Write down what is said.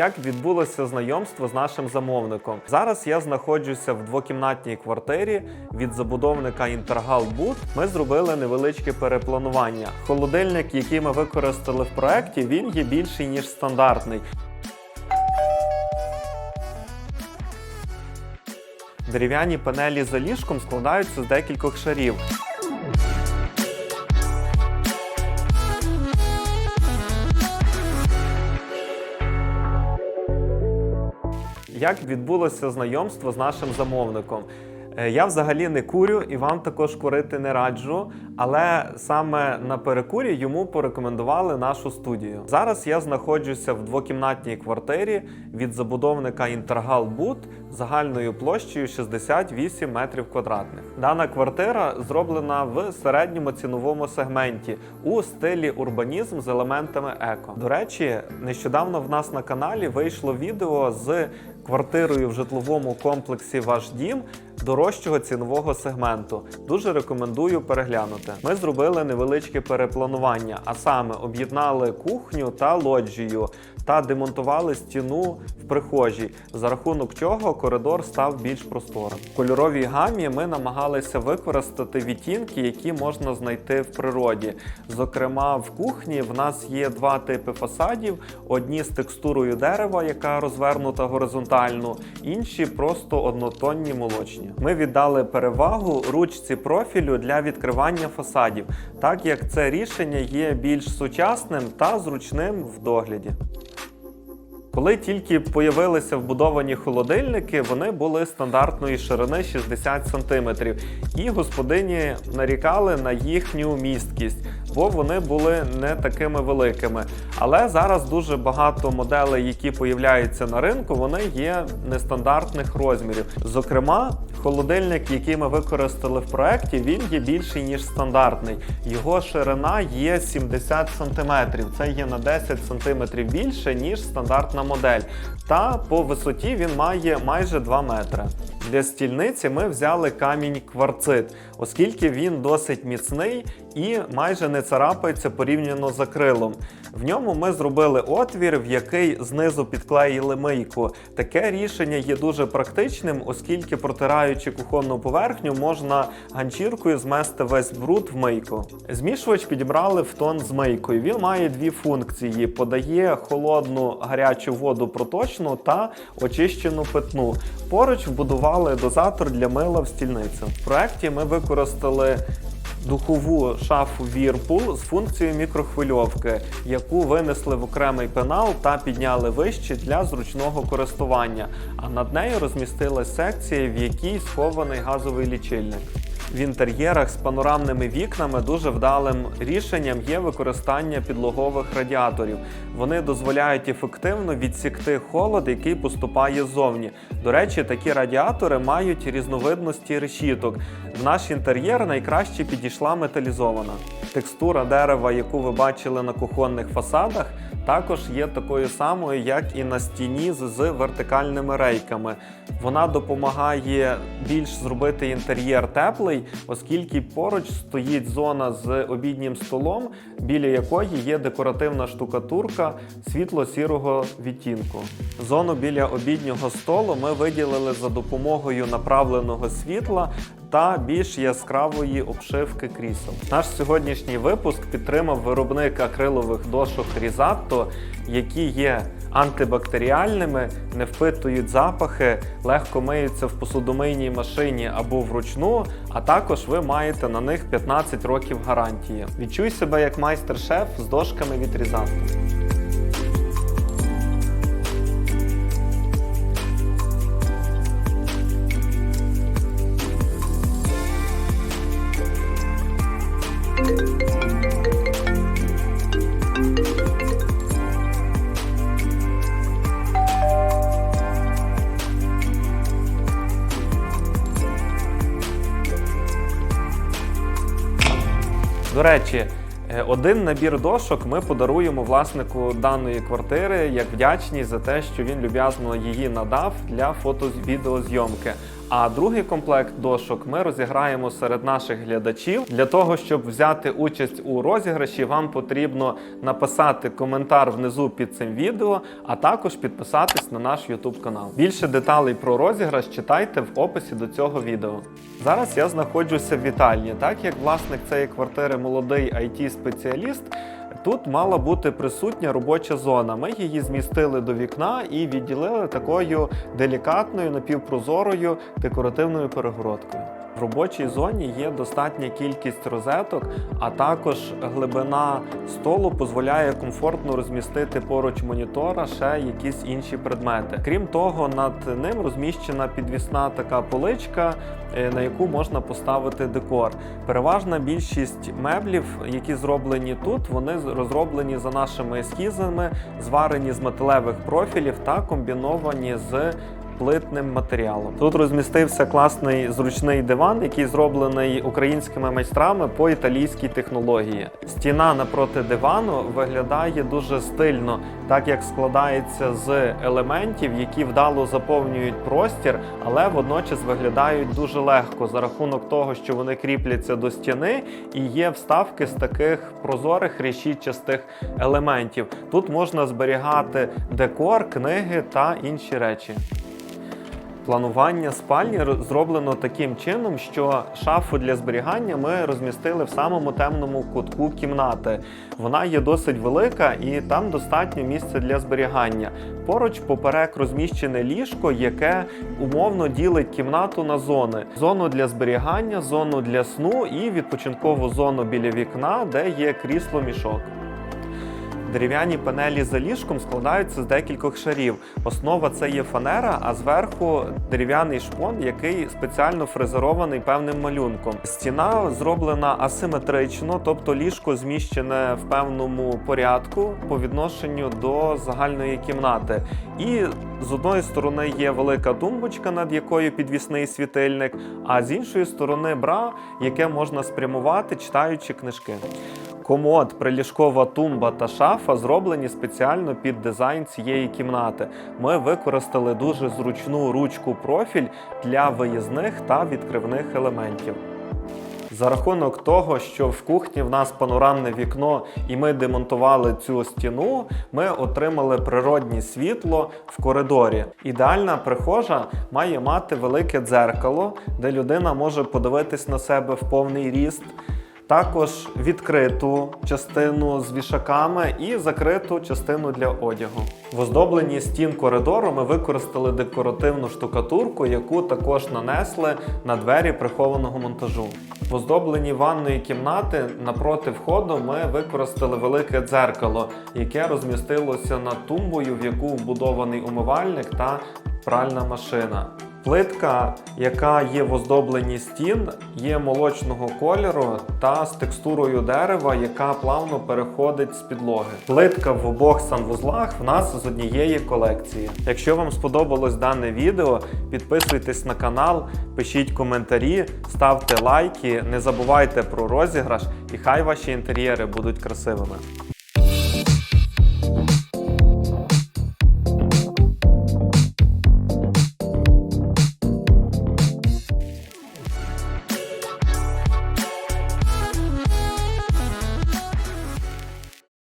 як відбулося знайомство з нашим замовником. Зараз я знаходжуся в двокімнатній квартирі від забудовника Інтергал Буд. Ми зробили невеличке перепланування. Холодильник, який ми використали в проекті, він є більший ніж стандартний. Дерев'яні панелі за ліжком складаються з декількох шарів. Як відбулося знайомство з нашим замовником? Е, Я взагалі не курю і вам також курити не раджу, але саме на перекурі йому порекомендували нашу студію. Зараз я знаходжуся в двокімнатній квартирі від забудовника Інтергал Буд загальною площею 68 метрів квадратних. Дана квартира зроблена в середньому ціновому сегменті у стилі урбанізм з елементами еко. До речі, нещодавно в нас на каналі вийшло відео з квартирою в житловому комплексі Ваш дім дорожчого цінового сегменту. Дуже рекомендую переглянути. Ми зробили невеличке перепланування, а саме об'єднали кухню та лоджію та демонтували стіну в прихожій, за рахунок чого коридор став більш просторим. В кольоровій гамі ми намагалися використати відтінки, які можна знайти в природі. Зокрема, в кухні в нас є два типи фасадів: одні з текстурою дерева, яка розвернута горизонтально, інші просто однотонні молочні. Ми віддали перевагу ручці профілю для відкривання фасадів, так як це рішення є більш сучасним та зручним в догляді. Коли тільки появилися вбудовані холодильники, вони були стандартної ширини 60 см. І господині нарікали на їхню місткість, бо вони були не такими великими. Але зараз дуже багато моделей, які появляються на ринку, вони є нестандартних розмірів. Зокрема, холодильник, який ми використали в проекті, він є більший ніж стандартний. Його ширина є 70 см. Це є на 10 см більше ніж стандартна модель. Та по висоті він має майже 2 метри. Для стільниці ми взяли камінь кварцит, оскільки він досить міцний і майже не царапається порівняно з акрилом. В ньому ми зробили отвір, в який знизу підклеїли мийку. Таке рішення є дуже практичним, оскільки протираючи кухонну поверхню, можна ганчіркою змести весь бруд в мийку. Змішувач підібрали в тон з мийкою. Він має дві функції: подає холодну гарячу воду проточну та очищену питну. Поруч вбудували дозатор для мила в стільницю. В проєкті ми використали духову шафу Whirlpool з функцією мікрохвильовки, яку винесли в окремий пенал та підняли вище для зручного користування. А над нею розмістилась секція, в якій схований газовий лічильник. В інтер'єрах з панорамними вікнами дуже вдалим рішенням є використання підлогових радіаторів. Вони дозволяють ефективно відсікти холод, який поступає ззовні. До речі, такі радіатори мають різновидності решіток. В наш інтер'єр найкраще підійшла металізована. Текстура дерева, яку ви бачили на кухонних фасадах, також є такою самою, як і на стіні з вертикальними рейками. Вона допомагає більш зробити інтер'єр теплий, оскільки поруч стоїть зона з обіднім столом, біля якої є декоративна штукатурка світло-сірого відтінку. Зону біля обіднього столу ми виділили за допомогою направленого світла та більш яскравої обшивки крісел. Наш сьогоднішній випуск підтримав виробник акрилових дошок Різатто, які є антибактеріальними, не впитують запахи, легко миються в посудомийній машині або вручну, а також ви маєте на них 15 років гарантії. Відчуй себе як майстер-шеф з дошками від. До речі, е, один набір дошок ми подаруємо власнику даної квартири як вдячність за те, що він люб'язно її надав для фото-відеозйомки. А другий комплект дошок ми розіграємо серед наших глядачів. Для того, щоб взяти участь у розіграші, вам потрібно написати коментар внизу під цим відео, а також підписатись на наш YouTube канал. Більше деталей про розіграш читайте в описі до цього відео. Зараз я знаходжуся в вітальні, так як власник цієї квартири молодий it спеціаліст Тут мала бути присутня робоча зона. Ми її змістили до вікна і відділили такою делікатною напівпрозорою декоративною перегородкою. В робочій зоні є достатня кількість розеток, а також глибина столу дозволяє комфортно розмістити поруч монітора ще якісь інші предмети. Крім того, над ним розміщена підвісна така поличка, е, на яку можна поставити декор. Переважна більшість меблів, які зроблені тут, вони розроблені за нашими ескізами, зварені з металевих профілів та комбіновані з плитним матеріалом. Тут розмістився класний зручний диван, який зроблений українськими майстрами по італійській технології. Стіна напроти дивану виглядає дуже стильно, так як складається з елементів, які вдало заповнюють простір, але водночас виглядають дуже легко за рахунок того, що вони кріпляться до стіни і є вставки з таких прозорих решітчастих елементів. Тут можна зберігати декор, книги та інші речі. Планування спальні зроблено таким чином, що шафу для зберігання ми розмістили в самому темному кутку кімнати. Вона є досить велика і там достатньо місця для зберігання. Поруч поперек розміщене ліжко, яке умовно ділить кімнату на зони: зону для зберігання, зону для сну і відпочинкову зону біля вікна, де є крісло мішок. Дерев'яні панелі за ліжком складаються з декількох шарів. Основа це є фанера, а зверху дерев'яний шпон, який спеціально фрезерований певним малюнком. Стіна зроблена асиметрично, тобто ліжко зміщене в певному порядку по відношенню до загальної кімнати. І з одної сторони є велика тумбочка, над якою підвісний світильник, а з іншої сторони бра, яке можна спрямувати, читаючи книжки. Комод, приліжкова тумба та шафа зроблені спеціально під дизайн цієї кімнати. Ми використали дуже зручну ручку профіль для виїзних та відкривних елементів. За рахунок того, що в кухні в нас панорамне вікно і ми демонтували цю стіну, ми отримали природнє світло в коридорі. Ідеальна прихожа має мати велике дзеркало, де людина може подивитись на себе в повний ріст. Також відкриту частину з вішаками і закриту частину для одягу. В оздобленні стін коридору ми використали декоративну штукатурку, яку також нанесли на двері прихованого монтажу. В оздобленні ванної кімнати напроти входу ми використали велике дзеркало, яке розмістилося над тумбою, в яку вбудований умивальник та пральна машина. Плитка, яка є в оздобленні стін, є молочного кольору та з текстурою дерева, яка плавно переходить з підлоги. Плитка в обох санвузлах в нас з однієї колекції. Якщо вам сподобалось дане відео, підписуйтесь на канал, пишіть коментарі, ставте лайки, не забувайте про розіграш і хай ваші інтер'єри будуть красивими.